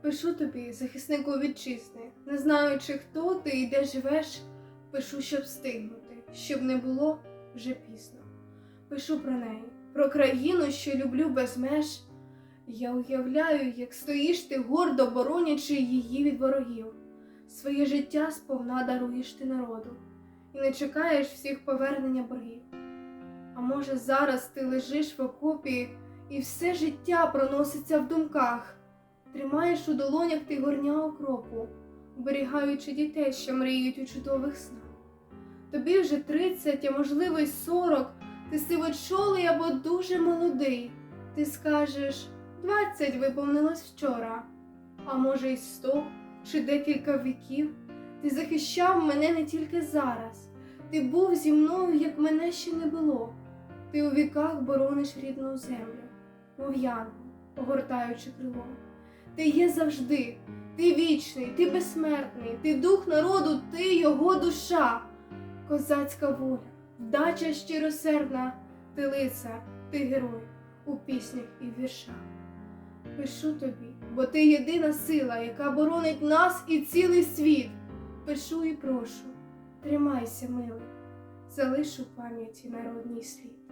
Пишу тобі, захиснику вітчизни, не знаючи, хто ти і де живеш, пишу, щоб встигнути, щоб не було вже пізно. Пишу про неї, про країну, що люблю без меж. Я уявляю, як стоїш ти гордо боронячи її від ворогів. Своє життя сповна даруєш ти народу і не чекаєш всіх повернення боргів. А може, зараз ти лежиш в окопі і все життя проноситься в думках. Тримаєш у долонях ти горня окропу, оберігаючи дітей, що мріють у чудових снах. Тобі вже тридцять, а можливо й сорок, ти сивочолий або дуже молодий. Ти скажеш, двадцять виповнилось вчора, а може й сто чи декілька віків. Ти захищав мене не тільки зараз, ти був зі мною, як мене ще не було. Ти у віках борониш рідну землю, мов янгол, огортаючи крилом. Ти є завжди, ти вічний, ти безсмертний, ти дух народу, ти його душа, козацька воля, вдача щиросердна, ти лицар, ти герой у піснях і віршах. Пишу тобі, бо ти єдина сила, яка боронить нас і цілий світ. Пишу і прошу, тримайся, милий, залиш у пам'яті народній слід.